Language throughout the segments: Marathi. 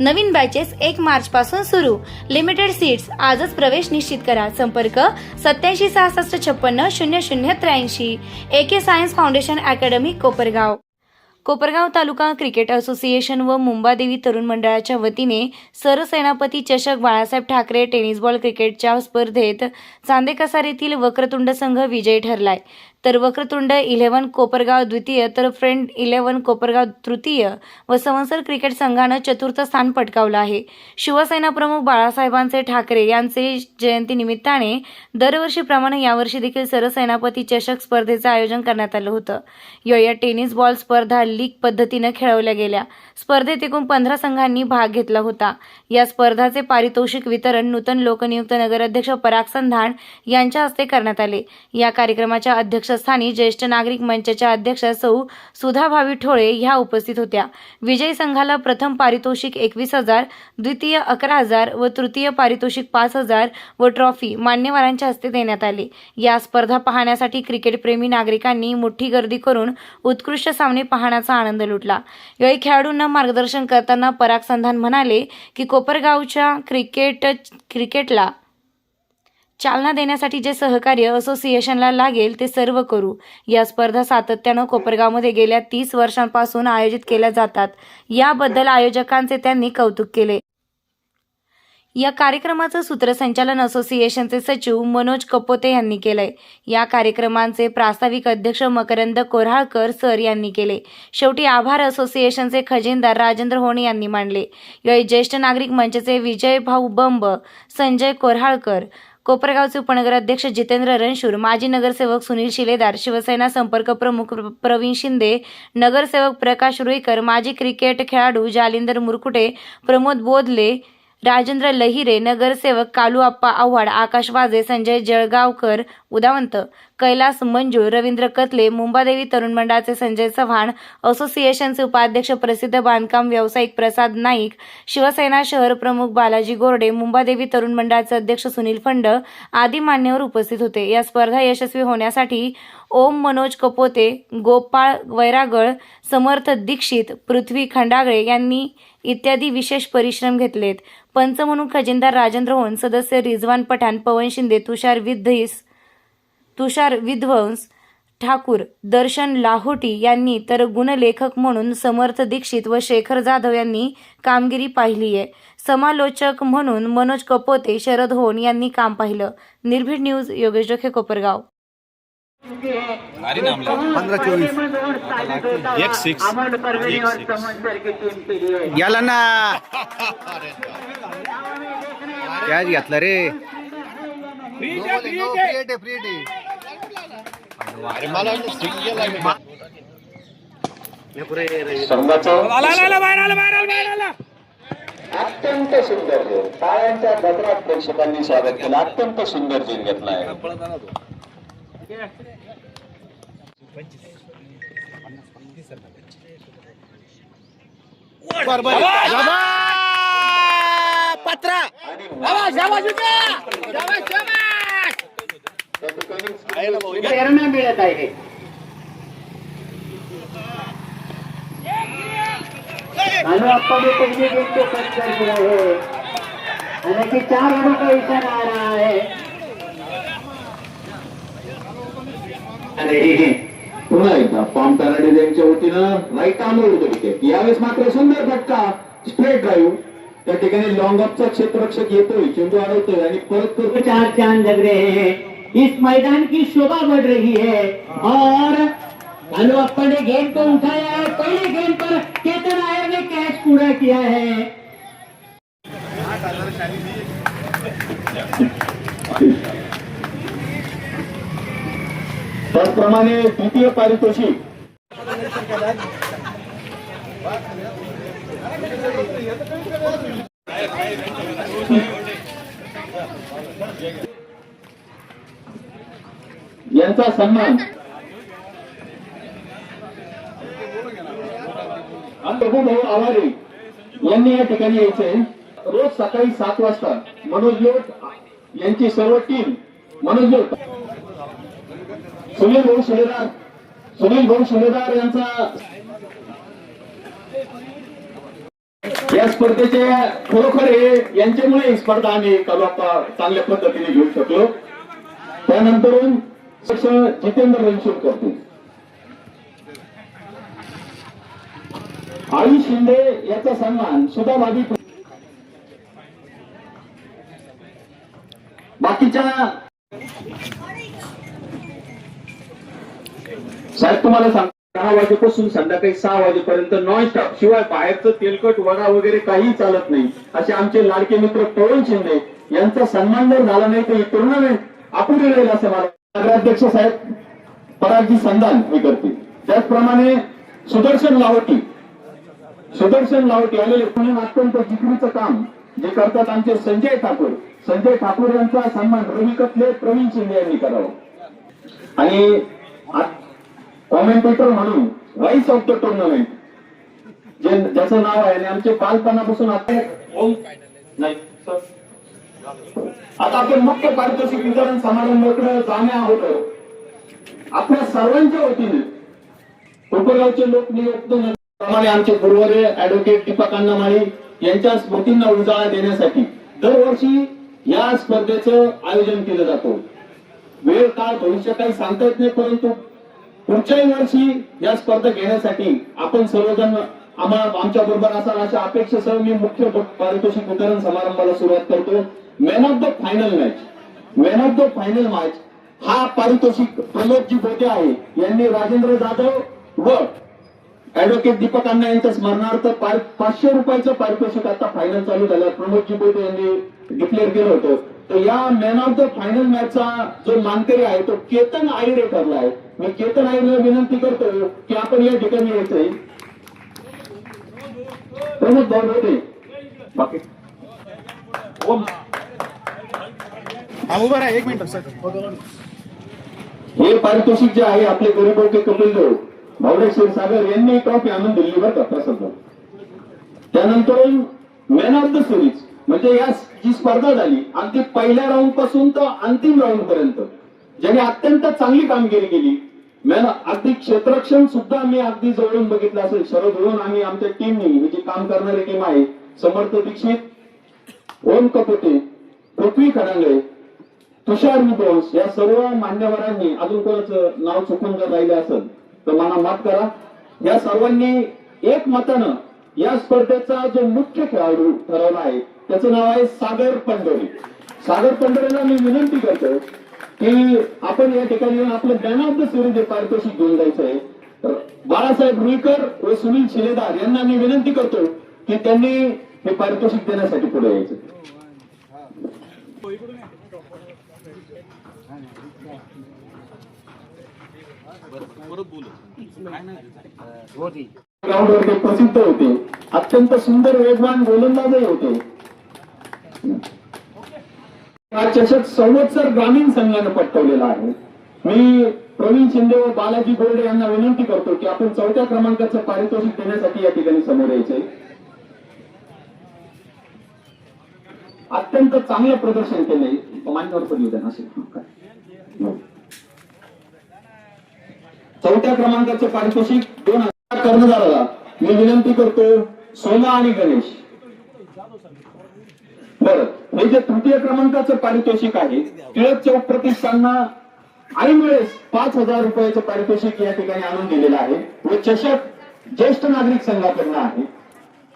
नवीन बॅचेस एक मार्च पासून सुरू. लिमिटेड सीट्स आजच प्रवेश निश्चित करा. संपर्क सत्याऐंशी सहासष्ट छप्पन्न शून्य शून्य त्र्याऐंशी. A K science foundation academy Kopargaon. Kopargaon taluka cricket association व मुंबादेवी तरुण मंडळाच्या वतीने सरसेनापती चषक बाळासाहेब ठाकरे टेनिस बॉल क्रिकेटच्या स्पर्धेत चांदेकसार येथील वक्रतुंड संघ विजयी ठरलाय. तर वक्रतुंड इलेव्हन कोपरगाव द्वितीय तर फ्रेंड इलेव्हन कोपरगाव तृतीय व संवत्सर क्रिकेट संघानं चतुर्थ स्थान पटकावलं आहे. शिवसेना प्रमुख बाळासाहेबांचे ठाकरे यांचे जयंती निमित्ताने दरवर्षीप्रमाणे यावर्षी देखील सरसेनापती चषक स्पर्धेचं आयोजन करण्यात आलं होतं. या टेनिस बॉल स्पर्धा लीग पद्धतीनं खेळवल्या गेल्या. स्पर्धेत एकूण पंधरा संघांनी भाग घेतला होता. या स्पर्धाचे पारितोषिक वितरण नूतन लोकनियुक्त नगराध्यक्ष पराग संधान यांच्या हस्ते करण्यात आले. या कार्यक्रमाच्या अध्यक्ष अध्यक्षस्थानी ज्येष्ठ नागरिक मंचाच्या अध्यक्ष सौ सुधा भावी ठोळे ह्या उपस्थित होत्या. विजयी संघाला प्रथम पारितोषिक एकवीस हजार द्वितीय अकरा हजार व तृतीय पारितोषिक पाच हजार व ट्रॉफी मान्यवरांच्या हस्ते देण्यात आले. या स्पर्धा पाहण्यासाठी क्रिकेटप्रेमी नागरिकांनी मोठी गर्दी करून उत्कृष्ट सामने पाहण्याचा आनंद लुटला. यावेळी खेळाडूंना मार्गदर्शन करताना पराग संधान म्हणाले की कोपरगावच्या क्रिकेट क्रिकेटला चालना देण्यासाठी जे सहकार्य असोसिएशनला लागेल ते सर्व करू. या स्पर्धा सातत्यानं कोपरगावमध्ये गेल्या तीस वर्षांपासून आयोजित केल्या जातात. याबद्दल आयोजकांचे त्यांनी कौतुक केले. या कार्यक्रमाचं सूत्रसंचालन असोसिएशनचे सचिव मनोज कपोते यांनी केलंय. या कार्यक्रमांचे प्रास्ताविक अध्यक्ष मकरंद कोऱ्हाळकर सर यांनी केले. शेवटी आभार असोसिएशनचे खजिनदार राजेंद्र होणे यांनी मांडले यावेळी ज्येष्ठ नागरिक मंचचे विजय भाऊ बंब संजय कोऱ्हाळकर कोपरगावचे उपनगराध्यक्ष जितेंद्र रणशूर माजी नगरसेवक सुनील शिलेदार शिवसेना संपर्क प्रमुख प्रवीण शिंदे नगरसेवक प्रकाश रुईकर माजी क्रिकेट खेळाडू जालिंदर मुरकुटे प्रमोद बोधले राजेंद्र लहिरे नगरसेवक कालू आप्पा आव्हाड आकाश वाजे संजय जळगावकर उदावंत. कैलास मंजूळ रवींद्र कतले मुंबादेवी तरुण मंडळाचे संजय चव्हाण असोसिएशनचे उपाध्यक्ष प्रसिद्ध बांधकाम व्यावसायिक प्रसाद नाईक शिवसेना शहर प्रमुख बालाजी गोरडे मुंबादेवी तरुण मंडळाचे अध्यक्ष सुनील फंड आदी मान्यवर उपस्थित होते. या स्पर्धा यशस्वी होण्यासाठी ओम मनोज कपोते गोपाळ वैरागळ समर्थ दीक्षित पृथ्वी खंडागळे यांनी इत्यादी विशेष परिश्रम घेतलेत. पंच म्हणून खजिनदार राजेंद्र होन सदस्य रिजवान पठाण पवन शिंदे तुषार विद्धीस तुषार विध्वंस ठाकूर दर्शन लाहोटी यांनी तर गुणलेखक म्हणून समर्थ दीक्षित व शेखर जाधव यांनी कामगिरी पाहिली आहे. समालोचक म्हणून मनोज कपोते शरद होन यांनी काम पाहिलं. निर्भीड न्यूज योगेश जोखे कोपरगाव. गेला ना. रे. अत्यंत सुंदर झेल टाळ्यांच्या गजरात प्रेक्षकांनी स्वागत केलं. अत्यंत सुंदर झेल घेतलाय पत्रा! प्रेरणा मिळत आहे. आपका भी पहले गेम को कट कर दिया है हालांकि चार का इशारा आ रहा है अरे पुन्हा एकदा पॉम तराडे यांच्या वतीनं राईट आंदोलन विकेट यावेळेस मात्र सुंदर फटका स्ट्रेट ड्राईव्ह त्या ठिकाणी लॉंग ऑफचा क्षेत्ररक्षक येतोय चेंडू अडवतोय आणि परत करतो चार चांद हैं इस मैदान की शोभा बढ़ रही है। और हेलो ने गेंद को उठाया है। पहले गेंद पर केतन आयर ने कैच पूरा किया है। त्याचप्रमाणे द्वितीय पारितोषिक. यांचा सन्मान. प्रभूभाऊ आवारे यांनी या ठिकाणी यायचंय रोज सकाळी सात वाजता मनोज लोट यांची सर्व टीम मनोज लोट. सुनील भाऊ शिलेदार सुनील भाऊ शिलेदार यांचा या स्पर्धेचे खरोखर हे यांच्यामुळे ही स्पर्धा आम्ही कलापा चांगल्या पद्धतीने घेऊ शकलो. त्यानंतरून जितेंद्र रणशूर करतील. आई शिंदे याचा सन्मान सुद्धा भाभी बाकीच्या साहेब तुम्हाला सांग दहा वाजेपासून संध्याकाळी सहा वाजेपर्यंत नॉन स्टॉप शिवाय बाहेरचं तेलकट वडा वगैरे काही चालत नाही. असे आमचे लाडके मित्र पवन शिंदे यांचा सन्मान जर झाला नाही तर ही टुर्नामेंट आपण राहील असं मला नगराध्यक्ष साहेब परागजी संधान हे करतील. त्याचप्रमाणे सुदर्शन लावटी सुदर्शन लावटी आलेले पुणे अत्यंत जिकरीचं काम जे करतात आमचे संजय ठाकूर. संजय ठाकूर यांचा सन्मान रवी कथले प्रवीण शिंदे यांनी करावा. आणि कॉमेंटेटर म्हणून व्हाईस ऑफ द टुर्नामेंट जे ज्याचं नाव आहे आणि आमचे बालपणापासून आता नाही सर. आता आपण मुख्य पारितोषिक वितरण समारंभाकडे जाणे आहोत. आपल्या सर्वांच्या वतीने उपगावचे लोक नियुक्त प्रमाणे आमचे गुरुवारे ऍडव्होकेट दीपक माळी यांच्या स्मृतींना उजाळा देण्यासाठी दरवर्षी या स्पर्धेचं आयोजन केलं जातं. वेळ काळ भविष्य काही सांगता येत नाही परंतु पुढच्याही वर्षी या स्पर्धा घेण्यासाठी आपण सर्वजण आम्हाला आमच्या बरोबर असाल अशा अपेक्षेसह मी मुख्य पारितोषिक वितरण समारंभाला सुरुवात करतो. Man of the final match man of the final match हा पारितोषिक प्रमोदजी बोटे आहे. यांनी राजेंद्र जाधव व ऍडव्होकेट दीपक अण्णा यांच्या स्मरणार्थ पाचशे रुपयाचं पारितोषिक आता फायनल चालू झालं. प्रमोदजी बोटे यांनी डिक्लेअर केलं होतं. तर या मॅन ऑफ द फायनल मॅचचा जो मानकरी आहे तो केतन आयरे ठरला आहे. मी केतन आयरेला विनंती करतो की आपण या ठिकाणी यायचंय. प्रमोद भाऊ बोटे बाकी हे पारितोषिक जे आहे आपले गरीबोटे कपिल देव भावडे क्षीरसागर यांनी ट्रॉफी आणून दिली बरं का प्रसाद त्यानंतर मॅन ऑफ द सिरीज म्हणजे या जी स्पर्धा झाली अगदी पहिल्या राऊंडपासून तर अंतिम राऊंड पर्यंत ज्याने अत्यंत चांगली कामगिरी केली. मॅन अगदी क्षेत्रक्षण सुद्धा आम्ही अगदी जवळून बघितलं असेल. शरद होऊन आम्ही आमच्या टीमनी जी काम करणारी टीम आहे समर्थ दीक्षित ओम कपोटे पृथ्वी खडांगळे तुषार विद्वांस या सर्व मान्यवरांनी अजून कोणाचं नाव चुकून जर राहिलं असेल तर मला माफ करा. या सर्वांनी एक मतानं या स्पर्धेचा जो मुख्य खेळाडू ठरवला आहे त्याचं नाव आहे सागर पंढोरे. सागर पंढोरेला मी विनंती करतो की आपण या ठिकाणी येऊन आपलं मॅन ऑफ द सिरीज हे पारितोषिक घेऊन जायचं आहे. तर बाळासाहेब रुईकर व सुनील शिलेदार यांना मी विनंती करतो की त्यांनी हे पारितोषिक देण्यासाठी पुढे यायचं. ग्राउंडवर प्रसिद्ध होते. अत्यंत सुंदर वेगवान गोलंदाजही होते. हा चषक संवत्सर ग्रामीण संघानं पटकवलेला आहे. मी प्रवीण शिंदे व बालाजी गोल्डे यांना विनंती करतो की आपण चौथ्या क्रमांकाचं पारितोषिक देण्यासाठी या ठिकाणी समोर यायचंय अत्यंत चांगलं प्रदर्शन केलंय. मान्यवर पडली होत्या असेल. हं, काय हो. चौथ्या क्रमांकाचे पारितोषिक दोन हजार कर्णधाराला मी विनंती करतो सोना आणि गणेश बरं हे जे तृतीय क्रमांकाचं पारितोषिक आहे टिळक चौक प्रतिष्ठानना ऐन वेळेस पाच हजार रुपयाचं पारितोषिक या ठिकाणी आणून दिलेलं आहे व चषक ज्येष्ठ नागरिक संघाकडनं आहे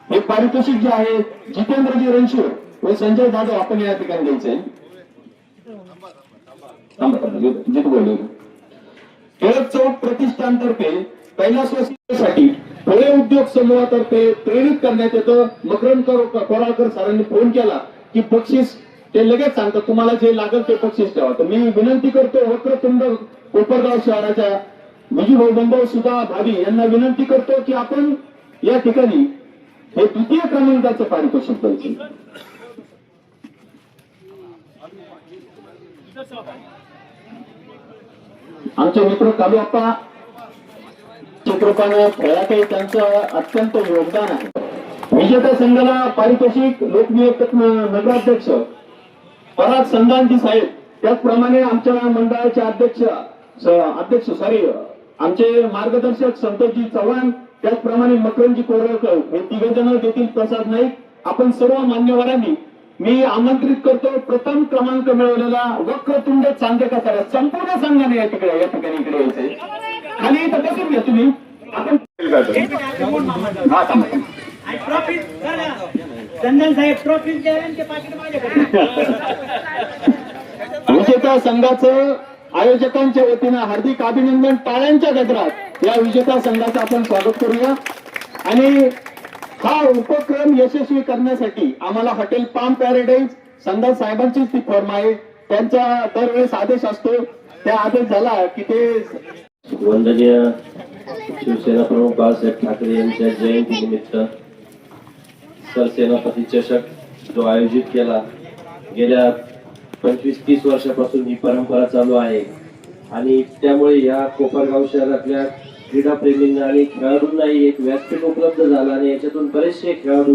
हे पारितोषिक जे आहे जितेंद्रजी रणशूर व संजय जाधव आपण या ठिकाणी द्यायचंय जित- जित बोलले टिळक चौक प्रतिष्ठानतर्फे कैलासवासीसाठी फळे उद्योग समूहातर्फे प्रेरित करण्यात येतं. मकरंद कर- कोराळकर सरांनी फोन केला की बक्षीस ते लगेच सांगतात तुम्हाला जे लागेल ते बक्षीस ठेवा. तर मी विनंती करतो वक्रतुंड कोपरगाव शहराच्या विजूभाऊ बंधव सुद्धा भावी यांना विनंती करतो की आपण या ठिकाणी हे द्वितीय क्रमांकाचं पारितोषिक द्यायचं. आमचे मित्र कालू अप्पा चित्रपटानं त्यांचं अत्यंत योगदान आहे. विजेत्या संघाला पारितोषिक लोकप्रिय नगराध्यक्ष पराग संघांची साहेब. त्याचप्रमाणे आमच्या मंडळाचे अध्यक्ष अध्यक्ष सॉरी आमचे मार्गदर्शक संतोषजी चव्हाण त्याचप्रमाणे मकरंजी कोरळकर हे तिघ जण देतील प्रसाद नाईक. आपण सर्व मान्यवरांनी मी आमंत्रित करतो प्रथम क्रमांक मिळवलेला वक्रतुंड चांदेकर संपूर्ण संघाने या तिकडे या ठिकाणी इकडे यायचे खाली इथं बसून घ्या तुम्ही. आपण हा साहेब ट्रॉफी विजेता संघाचं आयोजकांच्या वतीनं हार्दिक अभिनंदन टाळ्यांच्या गजरात. या विजेता संघाचं आपण स्वागत करूया. आणि हा उपक्रम यशस्वी करण्यासाठी आम्हाला हॉटेल पाम पॅराडाईज संधा साहेबांचीच ती फर्म आहे. त्यांचा दरवेळेस आदेश असतो. त्या आदेश झाला की ते वंदनीय शिवसेना प्रमुख बाळासाहेब ठाकरे यांच्या जयंतीनिमित्त सरसेनापती चषक जो आयोजित केला गेल्या पंचवीस तीस वर्षापासून ही परंपरा चालू आहे. आणि त्यामुळे या कोपरगाव शहरातल्या क्रीडाप्रेमींना आणि खेळाडूंनाही एक व्यासपीठ उपलब्ध झालं आणि याच्यातून बरेचसे खेळाडू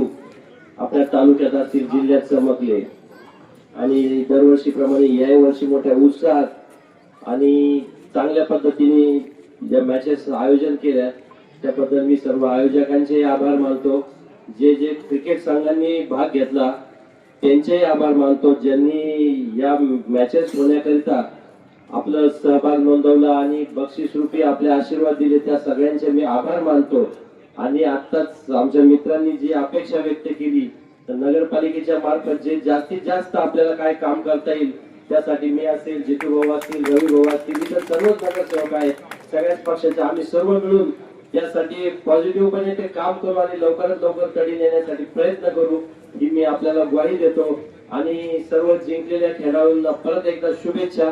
आपल्या तालुक्यात असतील जिल्ह्यात चमकले. आणि दरवर्षीप्रमाणे याही वर्षी मोठ्या उत्साहात आणि चांगल्या पद्धतीने ज्या मॅचेस आयोजन केल्या त्याबद्दल मी सर्व आयोजकांचे आभार मानतो. जे जे क्रिकेट संघांनी भाग घेतला त्यांचेही आभार मानतो. ज्यांनी या मॅचेस होण्याकरिता आपला सहभाग नोंदवला आणि बक्षीस रूपी आपले आशीर्वाद दिले. त्या सगळ्यांचे मी आभार मानतो. आणि आताच आमच्या मित्रांनी जी अपेक्षा व्यक्त केली तर नगरपालिकेच्या मार्फत जे जास्तीत जास्त आपल्याला काय काम करता येईल त्यासाठी मी असेल जितू भाऊ असतील रवी भाऊ असतील इतर सर्वच नगरसेवक आहेत. सगळ्याच पक्षाचे आम्ही सर्व मिळून यासाठी पॉझिटिव्हपणे ते काम करू आणि लवकरात लवकर तडी नेण्यासाठी प्रयत्न करू ही मी आपल्याला ग्वाही देतो. आणि सर्व जिंकलेल्या खेळाडूंना परत एकदा शुभेच्छा.